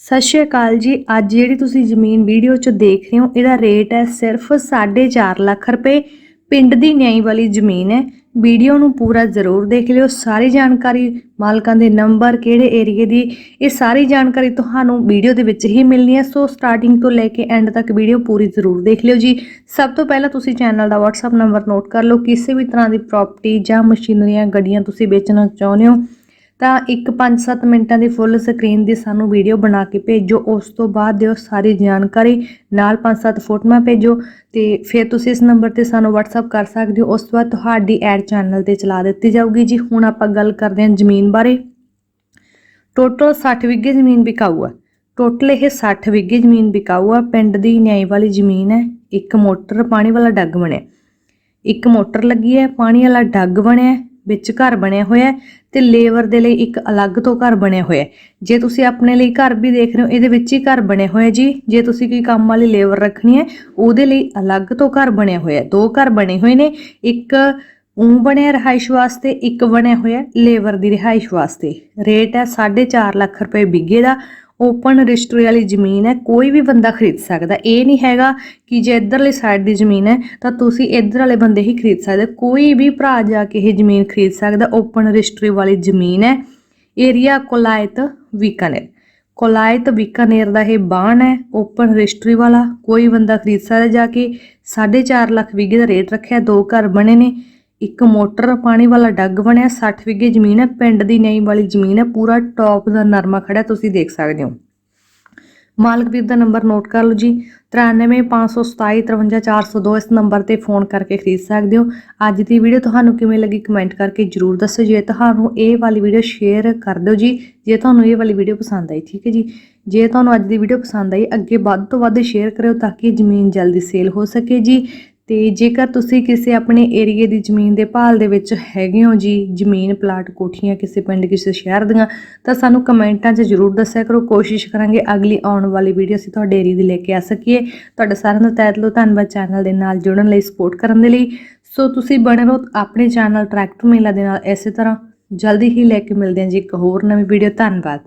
ਸਤਿ ਸ਼੍ਰੀ ਅਕਾਲ ਜੀ। ਅੱਜ ਜਿਹੜੀ ਤੁਸੀਂ ਜ਼ਮੀਨ ਵੀਡੀਓ 'ਚ ਦੇਖ ਰਹੇ ਹੋ, ਇਹਦਾ ਰੇਟ ਹੈ ਸਿਰਫ 4.5 ਲੱਖ ਰੁਪਏ। ਪਿੰਡ ਦੀ ਨਿਆਈ ਵਾਲੀ ਜ਼ਮੀਨ ਹੈ। ਵੀਡੀਓ ਨੂੰ ਪੂਰਾ ਜ਼ਰੂਰ ਦੇਖ ਲਿਓ। ਸਾਰੀ ਜਾਣਕਾਰੀ, ਮਾਲਕਾਂ ਦੇ ਨੰਬਰ, ਕਿਹੜੇ ਏਰੀਏ ਦੀ, ਇਹ ਸਾਰੀ ਜਾਣਕਾਰੀ ਤੁਹਾਨੂੰ ਵੀਡੀਓ ਦੇ ਵਿੱਚ ਹੀ ਮਿਲਣੀ ਹੈ। ਸੋ ਸਟਾਰਟਿੰਗ ਤੋਂ ਲੈ ਕੇ ਐਂਡ ਤੱਕ ਵੀਡੀਓ ਪੂਰੀ ਜ਼ਰੂਰ ਦੇਖ ਲਿਓ ਜੀ। ਸਭ ਤੋਂ ਪਹਿਲਾਂ ਤੁਸੀਂ ਚੈਨਲ ਦਾ WhatsApp ਨੰਬਰ ਨੋਟ ਕਰ ਲਓ। ਕਿਸੇ ਵੀ ਤਰ੍ਹਾਂ ਦੀ ਪ੍ਰਾਪਰਟੀ ਜਾਂ ਮਸ਼ੀਨਰੀਆਂ, ਗੱਡੀਆਂ ਤੁਸੀਂ ਵੇਚਣਾ ਚਾਹੁੰਦੇ ਹੋ ਤਾਂ ਇੱਕ 5-7 ਮਿੰਟਾਂ ਦੀ ਫੁੱਲ ਸਕਰੀਨ ਦੀ ਸਾਨੂੰ ਵੀਡੀਓ ਬਣਾ ਕੇ ਭੇਜੋ। ਉਸ ਤੋਂ ਬਾਅਦ ਦਿਓ ਸਾਰੀ ਜਾਣਕਾਰੀ। ਨਾਲ 5-7 ਫੋਟੋਆਂ ਭੇਜੋ ਤੇ ਫਿਰ ਤੁਸੀਂ ਇਸ ਨੰਬਰ ਤੇ ਸਾਨੂੰ WhatsApp ਕਰ ਸਕਦੇ ਹੋ। ਉਸ ਤੋਂ ਬਾਅਦ ਤੁਹਾਡੀ ਐਡ ਚੈਨਲ ਤੇ ਚਲਾ ਦਿੱਤੀ ਜਾਊਗੀ ਜੀ। ਹੁਣ ਆਪਾਂ ਗੱਲ ਕਰਦੇ ਹਾਂ ਜ਼ਮੀਨ ਬਾਰੇ। ਟੋਟਲ 60 ਵਿਗੇ ਜ਼ਮੀਨ ਵਿਕਾਊ ਆ ਟੋਟਲ ਇਹ 60 ਵਿਗੇ ਜ਼ਮੀਨ ਵਿਕਾਊ ਆ ਪਿੰਡ ਦੀ ਨਿਆਈ ਵਾਲੀ ਜ਼ਮੀਨ ਹੈ। ਇੱਕ ਮੋਟਰ ਪਾਣੀ ਵਾਲਾ ਡੱਗ ਬਣਿਆ। ਇੱਕ ਮੋਟਰ ਲੱਗੀ ਹੈ। ਪਾਣੀ ਵਾਲਾ ਡੱਗ ਬਣਿਆ। ਵਿੱਚ ਘਰ ਬਣਿਆ ਹੋਇਆ ਹੈ ਤੇ ਲੇਬਰ ਦੇ ਲਈ ਇੱਕ ਅਲੱਗ ਤੋਂ ਘਰ ਬਣਿਆ ਹੋਇਆ ਜੇ ਤੁਸੀਂ ਆਪਣੇ ਲਈ ਘਰ ਵੀ ਦੇਖ ਰਹੇ ਹੋ, ਇਹਦੇ ਵਿੱਚ ਹੀ ਘਰ ਬਣਿਆ ਹੋਇਆ ਜੀ। ਜੇ ਤੁਸੀਂ ਕੋਈ ਕੰਮ ਵਾਲੀ ਲੇਬਰ ਰੱਖਣੀ ਹੈ, ਉਹਦੇ ਲਈ ਅਲੱਗ ਤੋਂ ਘਰ ਬਣਿਆ ਹੋਇਆ ਦੋ ਘਰ ਬਣੇ ਹੋਏ ਨੇ, ਇੱਕ ਉਂ ਬਣਿਆ ਰਿਹਾਇਸ਼ ਵਾਸਤੇ, ਇੱਕ ਬਣਿਆ ਹੋਇਆ ਲੇਬਰ ਦੀ ਰਿਹਾਇਸ਼ ਵਾਸਤੇ। ਰੇਟ ਹੈ 4.5 ਲੱਖ ਰੁਪਏ ਬਿੱਗੇ ਦਾ। ਓਪਨ ਰਜਿਸਟਰੀ ਵਾਲੀ ਜ਼ਮੀਨ ਹੈ, ਕੋਈ ਵੀ ਬੰਦਾ ਖਰੀਦ ਸਕਦਾ ਇਹ ਨਹੀਂ ਹੈਗਾ ਕਿ ਜੇ ਇੱਧਰਲੀ ਸਾਈਡ ਦੀ ਜ਼ਮੀਨ ਹੈ, ਤਾਂ ਤੁਸੀਂ ਇੱਧਰ ਵਾਲੇ ਬੰਦੇ ਹੀ ਖਰੀਦ ਸਕਦੇ ਕੋਈ ਵੀ ਭਰਾ ਜਾ ਕੇ ਇਹ ਜ਼ਮੀਨ ਖਰੀਦ ਸਕਦਾ, ਓਪਨ ਰਜਿਸਟਰੀ ਵਾਲੀ ਜ਼ਮੀਨ ਹੈ। ਏਰੀਆ ਕੋਲਾਇਤ ਵੀਕਾਨੇਰ ਕੋਲਾਇਤ ਵੀਕਾਨੇਰ ਦਾ ਇਹ ਬਾਣ ਹੈ, ਓਪਨ ਰਜਿਸਟਰੀ ਵਾਲਾ। ਕੋਈ ਬੰਦਾ ਖਰੀਦ ਸਕਦਾ, ਜਾ ਕੇ 4.5 ਲੱਖ ਵਿਗੇ ਦਾ ਰੇਟ ਰੱਖਿਆ, ਦੋ ਘਰ ਬਣੇ ਨੇ। ਇੱਕ ਮੋਟਰ ਪਾਣੀ ਵਾਲਾ ਡੱਗ ਬਣਿਆ 60 ਵਿਗੇ ਜ਼ਮੀਨ ਹੈ, ਪਿੰਡ ਦੀ ਨਈ ਵਾਲੀ ਜ਼ਮੀਨ ਹੈ, ਪੂਰਾ ਟੌਪ ਦਾ ਨਰਮਾ ਖੜਾ ਤੁਸੀਂ ਦੇਖ ਸਕਦੇ ਹੋ। ਮਾਲਕ ਵੀਰ ਦਾ ਨੰਬਰ ਨੋਟ ਕਰ ਲਓ ਜੀ 9357753402 ਇਸ ਨੰਬਰ ਤੇ ਫੋਨ ਕਰਕੇ ਖਰੀਦ ਸਕਦੇ ਹੋ। ਅੱਜ ਦੀ ਵੀਡੀਓ ਤੁਹਾਨੂੰ ਕਿਵੇਂ ਲੱਗੀ ਕਮੈਂਟ ਕਰਕੇ ਜਰੂਰ ਦੱਸੋ ਜੇ ਤੁਹਾਨੂੰ ਇਹ ਵਾਲੀ ਵੀਡੀਓ ਸ਼ੇਅਰ ਕਰ ਦਿਓ ਜੀ, ਜੇ ਤੁਹਾਨੂੰ ਇਹ ਵਾਲੀ ਵੀਡੀਓ ਪਸੰਦ ਆਈ, ਠੀਕ ਹੈ ਜੀ। ਜੇ ਤੁਹਾਨੂੰ ਅੱਜ ਦੀ ਵੀਡੀਓ ਪਸੰਦ ਆਈ, ਅੱਗੇ ਵੱਧ ਤੋਂ ਵੱਧ ਸ਼ੇਅਰ ਕਰਿਓ ਤਾਂ ਕਿ ਜ਼ਮੀਨ ਜਲਦੀ ਸੇਲ ਹੋ ਸਕੇ ਜੀ। ਤੇ ਜੇਕਰ ਤੁਸੀਂ ਕਿਸੇ ਆਪਣੇ ਏਰੀਏ ਦੀ ਜ਼ਮੀਨ ਦੇ ਭਾਲ ਦੇ ਵਿੱਚ ਹੈਗੇ ਹੋ ਜੀ, ਜ਼ਮੀਨ, ਪਲਾਟ, ਕੋਠੀਆਂ ਕਿਸੇ ਪਿੰਡ, ਕਿਸੇ ਸ਼ਹਿਰ ਦੀਆਂ, ਤਾਂ ਸਾਨੂੰ ਕਮੈਂਟਾਂ 'ਚ ਜਰੂਰ ਦੱਸਿਆ ਕਰੋ। ਕੋਸ਼ਿਸ਼ ਕਰਾਂਗੇ ਅਗਲੀ ਆਉਣ ਵਾਲੀ ਵੀਡੀਓ ਅਸੀਂ ਤੁਹਾਡੇ ਏਰੀਏ ਦੀ ਲੈ ਕੇ ਆ ਸਕੀਏ। ਤੁਹਾਡਾ ਸਾਰਿਆਂ ਦਾ ਤਹਿ ਦਿਲੋਂ ਧੰਨਵਾਦ ਚੈਨਲ ਦੇ ਨਾਲ ਜੁੜਨ ਲਈ, ਸਪੋਰਟ ਕਰਨ ਦੇ ਲਈ। ਸੋ ਤੁਸੀਂ ਬਣੇ ਰਹੋ ਆਪਣੇ ਚੈਨਲ ਟਰੈਕਟਰ ਮੇਲਾ ਦੇ ਨਾਲ। ਇਸੇ ਤਰ੍ਹਾਂ ਜਲਦੀ ਹੀ ਲੈ ਕੇ ਮਿਲਦੇ ਹਾਂ ਜੀ ਇੱਕ ਹੋਰ ਨਵੀਂ ਵੀਡੀਓ। ਧੰਨਵਾਦ।